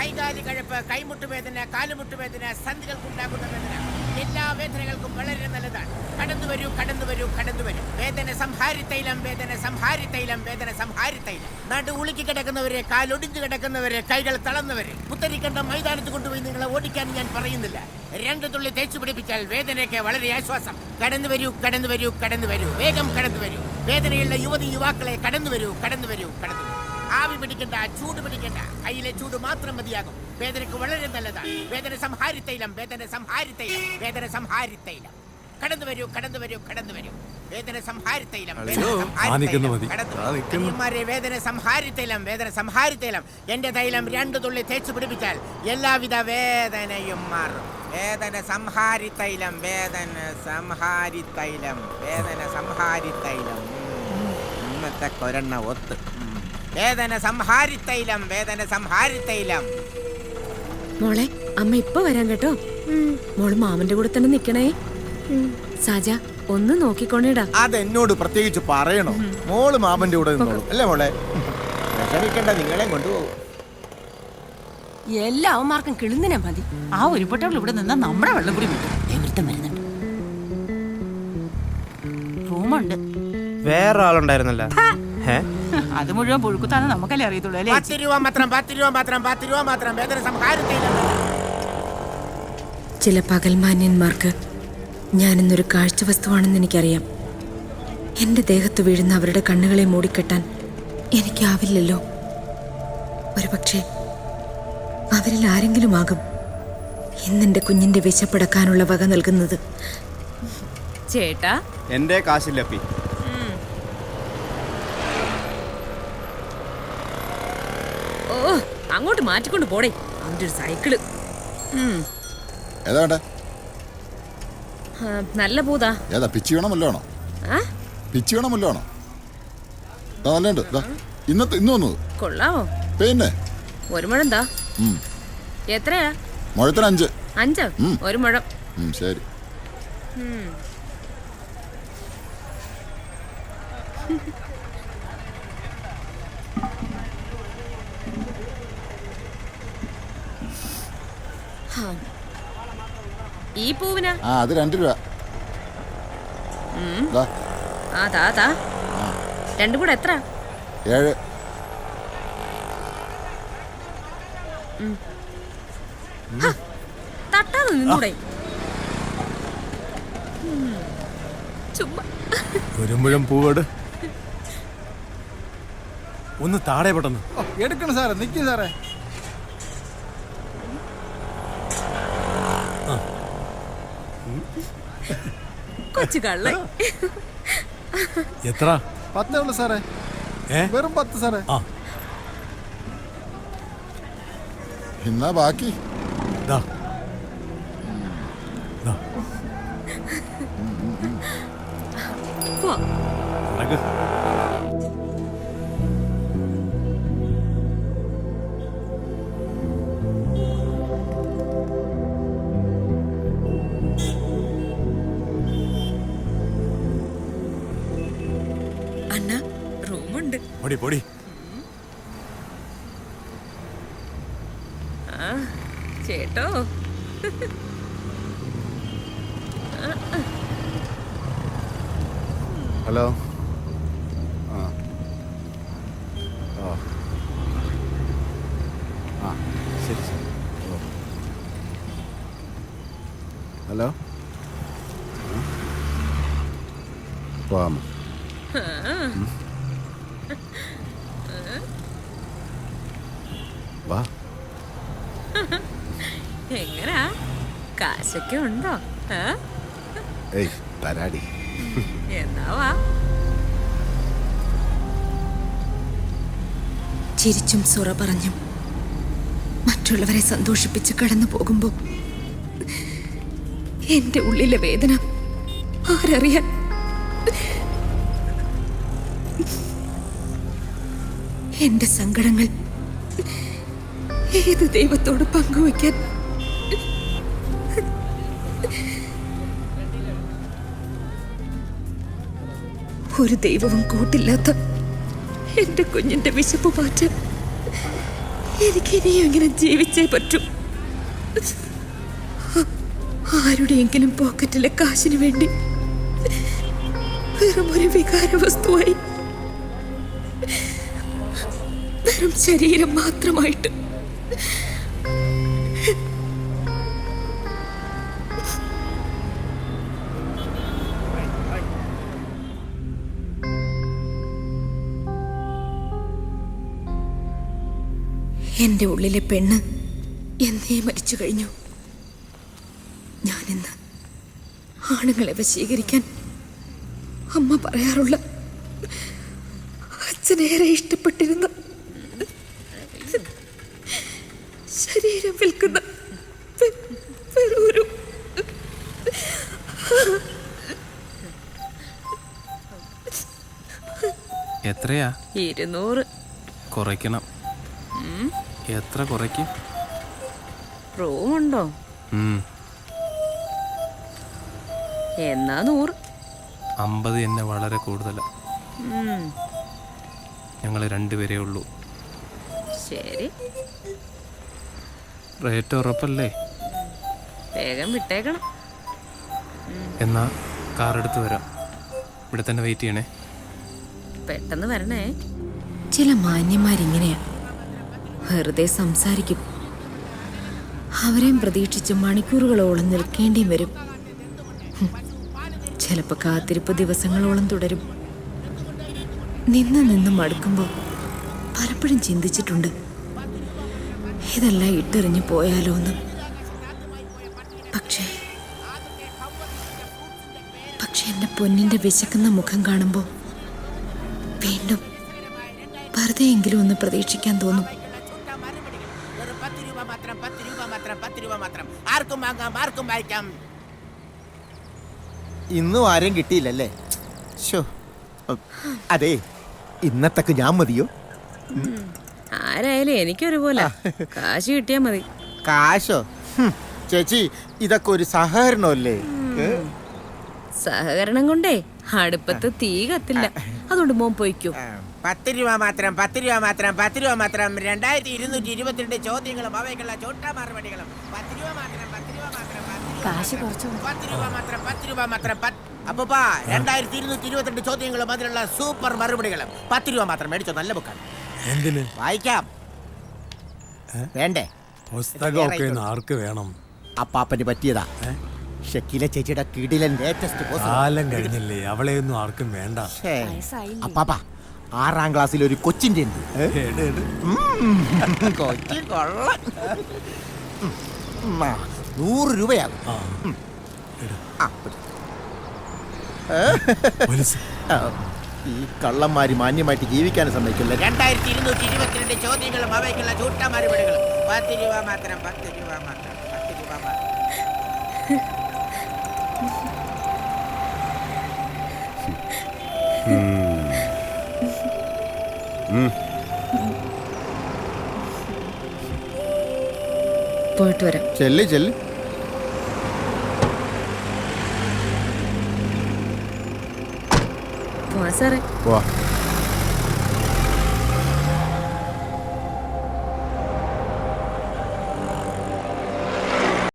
കൈകാലി കഴപ്പ് കൈമുട്ട് വേദന കാലുമുട്ട് വേദന സന്ധികൾക്കുണ്ടാകുന്ന വേദന. എല്ലാ വേദനകൾക്കും വളരെ നല്ലതാണ്. കടന്നു വരൂ കടന്നു വരൂ കടന്നു വരൂ. വേദന സംഹാരി തൈലം വേദന സംഹാരി തൈലം വേദന സംഹാരി തൈലം. നടു ഉളുക്കി കിടക്കുന്നവരെ കാലൊടിഞ്ഞു കിടക്കുന്നവരെ കൈകൾ തളർന്നവരെ. പുത്തരിക്കണ്ട മൈതാനത്ത് കൊണ്ടുപോയി നിങ്ങളെ ഓടിക്കാൻ ഞാൻ പറയുന്നില്ല. രണ്ട് തുള്ളി തേച്ചു പിടിപ്പിച്ചാൽ വേദനയ്ക്ക് വളരെ ആശ്വാസം. കടന്നു വരൂ കടന്നു വരൂ കടന്നു വരൂ. വേഗം കടന്നു വരൂ. വേദനയുള്ള യുവതി യുവാക്കളെ കടന്നു വരൂ കടന്നു വരൂ കടന്നു വരൂ. ആവി പിടിക്കണ്ട ചൂട് പിടിക്കണ്ട കയ്യിലെ ചൂട് മാത്രം മതിയാകും വേദനയ്ക്ക് വളരെ നല്ലതാണ് വേദന സംഹാരിത്തൈലം വേദന സംഹാരിത്തൈലം വേദന സംഹാരിത്തൈലം കടന്നു വരൂ കടന്നു വരൂ കടന്നു വരൂ വേദന സംഹാരിത്തൈലം വേദന സംഹാരിത്തൈലം വേദന സംഹാരിത്തൈലം എന്റെ തൈലം രണ്ടു തുള്ളി തേച്ചു പിടിപ്പിച്ചാൽ എല്ലാവിധ വേദനയും മാറും വേദന സംഹാരിത്തൈലം വേദന സംഹാരിത്തൈലം വേദന സംഹാരിത്തൈലം. ഇന്നത്തെ കൊരണ്ണ ഒത്ത്. വേദന സംഹാരി തൈലം വേദന സംഹാരി തൈലം മോളെ അമ്മ ഇപ്പൊ വരാൻ കേട്ടോ. മോൾ മാമന്റെ കൂടെ തന്നെ നിക്കണേ. സാജ ഒന്ന് നോക്കിക്കോണേടാ. അത് എന്നോട് പ്രത്യേകിച്ച് പറയണോ? മോൾ മാമന്റെ കൂടെ നിന്നോളും. അല്ലേ മോളെ? വിഷമിക്കണ്ട നിങ്ങളെ കൊണ്ടുപോകും. എല്ലാ അവന്മാർക്കും കിളുന്നിനെ മതി. ആ ഒരു ഉരുപ്പെട്ടവൾ ഇവിടെ നിന്നാ നമ്മുടെ വെള്ളം കൂടി വിട്ടു. വരുന്നുണ്ട്. റൂമുണ്ട്. വേറെ ആളുണ്ടായിരുന്നല്ല. അത് മുഴുവൻ പുഴുക്കുത്താന്ന് നമുക്കല്ലേ അറിയത്തുള്ളൂ അല്ലേ പത്ത് രൂപ മാത്രം പത്ത് രൂപ മാത്രം പത്ത് രൂപ മാത്രം. വേദന സംഹാരത്തില്ല തൈലം ചില പകൽമാന്യന്മാർക്ക് ഞാനിന്നൊരു കാഴ്ച വസ്തുവാണെന്ന് എനിക്കറിയാം. എന്റെ ദേഹത്ത് വീഴുന്ന അവരുടെ കണ്ണുകളെ മൂടിക്കെട്ടാൻ എനിക്കാവില്ലല്ലോ. ഒരുപക്ഷെ അവരിൽ ആരെങ്കിലും ആകും ഇന്നെന്റെ കുഞ്ഞിന്റെ വിശപ്പടക്കാനുള്ള വക നൽകുന്നത്. ചേട്ടാ? എന്റെ കാശില്ലപ്പി ഓ അങ്ങോട്ട് മാറ്റിക്കൊണ്ട് പോടേ. അവന്റെ ഒരു സൈക്കിൾ. ഏതാ നല്ല പൂതാ ഏതാ പിച്ചി വേണം വല്ലോ ആ? പിച്ചി വേണം വല്ലോ ദാ നല്ലുണ്ട്. ഇന്നത്തെ ഇന്ന് വന്നത്. കൊള്ളാവോ? പിന്നെ? ഒരു മുഴം എന്താ എത്രയാ? മുഴത്തിന് അഞ്ച്. അഞ്ചോ? ഒരു മുഴം. ശരി. ശരി ഈ പൂവിനാ? ആ അത് രണ്ട് രൂപ. ദാ, രണ്ടും കൂടെ എത്ര? ഏഴ്. തട്ടാതെ നിന്നൂടെ. ഉം. ചുമ്മാ. ഒരു മുഴം പൂവോട്. ഒന്ന് താഴെ പെട്ടെന്ന്. എടുക്കണം സാറേ. നിൽക്കും സാറേ. കൊച്ചു കള്ളൻ എത്ര? പത്തേ ഉള്ളു സാറേ. ഏ? വെറും പത്ത് സാറേ. ആ. എന്നാ ബാക്കി? ദാ. ദാ. പോ. നടക്ക് പൊടി. ആ ചേട്ടോ. ഹലോ. ആ. ആ. ശരി ശരി. ഹലോ. പോവാമോ. വാ. എങ്ങനാ? കാശൊക്കെ ഉണ്ടോ? ഏയ് തരാടി. എന്നാവാ ചിരിച്ചും സുറ പറഞ്ഞും മറ്റുള്ളവരെ സന്തോഷിപ്പിച്ച് കടന്നു പോകുമ്പോ എന്റെ ഉള്ളിലെ വേദന ആരറിയാൻ എന്റെ സങ്കടങ്ങൾ ഏത് ദൈവത്തോട് പങ്കുവയ്ക്കാൻ? ഒരു ദൈവവും കൂട്ടില്ലാത്ത എന്റെ കുഞ്ഞിന്റെ വിശപ്പ് മാറ്റാൻ എനിക്ക് ഇനിയും ഇങ്ങനെ ജീവിച്ചേ പറ്റൂ. ആരുടെയെങ്കിലും പോക്കറ്റിലെ കാശിനു വേണ്ടി വെറും ഒരു വികാര വസ്തുവായി വെറും ശരീരം മാത്രമായിട്ട്. എന്റെ ഉള്ളിലെ പെണ്ണ് എന്നേ മരിച്ചു കഴിഞ്ഞു. ഞാനിന്ന് ആണുങ്ങളെ വശീകരിക്കാൻ അമ്മ പറയാറുള്ള അച്ഛനേറെ ഇഷ്ടപ്പെട്ടിരുന്ന. ശരീരം വിൽക്കുന്ന വെറൊരു എത്രയാ? ഇരുന്നൂറ്. കുറയ്ക്കണം. എത്ര കുറയ്ക്കും? റൂമുണ്ടോ? എന്നാ നൂറ്. അമ്പത് എന്നെ വളരെ കൂടുതലാ. ഞങ്ങൾ രണ്ടുപേരേ ഉള്ളൂ. ശരി. റേറ്റ് ഉറപ്പല്ലേ? വേഗം വിട്ടേക്കണം. എന്നാ കാർ എടുത്ത് വരാം. ഇവിടെ തന്നെ വെയിറ്റ് ചെയ്യണേ. പെട്ടെന്ന് വരണേ. ചില മാന്യന്മാരിങ്ങനെയാ. വെറുതെ സംസാരിക്കും. അവരെയും പ്രതീക്ഷിച്ച് മണിക്കൂറുകളോളം നിൽക്കേണ്ടിയും വരും. ഹും. ചിലപ്പോ കാത്തിരിപ്പ് ദിവസങ്ങളോളം തുടരും. നിന്ന് നിന്ന് മടുക്കുമ്പോൾ പലപ്പോഴും ചിന്തിച്ചിട്ടുണ്ട്. ഇതെല്ലാം ഇട്ടെറിഞ്ഞു പോയാലോ എന്ന് പക്ഷേ പക്ഷെ എന്റെ പൊന്നിന്റെ വിശക്കുന്ന മുഖം കാണുമ്പോൾ വീണ്ടും വെറുതെയെങ്കിലും ഒന്ന് പ്രതീക്ഷിക്കാൻ തോന്നും. ഇന്നും ആരും കിട്ടിയില്ലല്ലേ? അതെ ഇന്നത്തൊക്കെ ഞാൻ മതിയോ? ആരായാലും എനിക്കൊരുപോലെ. കാശ് കിട്ടിയാ മതി. കാശോ? ചേച്ചി ഇതൊക്കെ ഒരു സഹകരണമല്ലേ? സഹകരണം കൊണ്ടേ അടുപ്പത്ത് തീ കത്തില്ല. അതുകൊണ്ട് മോൻ പോയിക്കോ. പത്ത് രൂപ മാത്രം പത്ത് രൂപ മാത്രം പത്ത് രൂപ മാത്രം. രണ്ടായിരത്തി ഇരുന്നൂറ്റി ഇരുപത്തിരണ്ട് ചോദ്യങ്ങളും അവയ്ക്കുള്ള ചോട്ടാ മറുപടികളും. പത്ത് രൂപ മാത്രം പത്ത് രൂപ മാത്രം കാശ് കുറച്ച്? പത്ത് രൂപ മാത്രം പത്ത് രൂപ മാത്രം പത്ത് അപ്പൂപ്പാ രണ്ടായിരത്തി ഇരുന്നൂറ്റി ഇരുപത്തിരണ്ട് ചോദ്യങ്ങളും അതിനുള്ള സൂപ്പർ മറുപടികളും. പത്ത് രൂപ മാത്രം മേടിച്ചോ നല്ല ബുക്കാണ്. എന്തിന്? വായിക്കാം. വേണ്ടേ? പുസ്തകമൊക്കെ ആർക്ക് വേണം? അപ്പാപ്പന് പറ്റിയതാ. ഷക്കീല ചേച്ചിയുടെ കിടിലൻ ലേറ്റസ്റ്റ് കാലം കഴിഞ്ഞില്ലേ അവളെയൊന്നും ആർക്കും വേണ്ട. അപ്പാപ്പ ആറാം ക്ലാസ്സിൽ ഒരു കൊച്ചിന്റെ ഉണ്ട്. കൊച്ചി കൊള്ളാം. നൂറ് രൂപയാകും. ആ, ഈ കള്ളന്മാര് മാന്യമായിട്ട് ജീവിക്കാൻ സമ്മതിക്കില്ല. രണ്ടായിരത്തി ഇരുന്നൂറ്റി ഇരുപത്തിരണ്ട് ചോദ്യങ്ങളും അവയ്ക്കുള്ള ചൂട്ട മറുപടികളും. പത്ത് രൂപ മാത്രം പത്ത് രൂപ മാത്രം പത്ത് രൂപ മാത്രം. പോയിട്ട് വരാം. ചെല്ല് ചെല്ല്. പോവാ സാറേ. പോവാ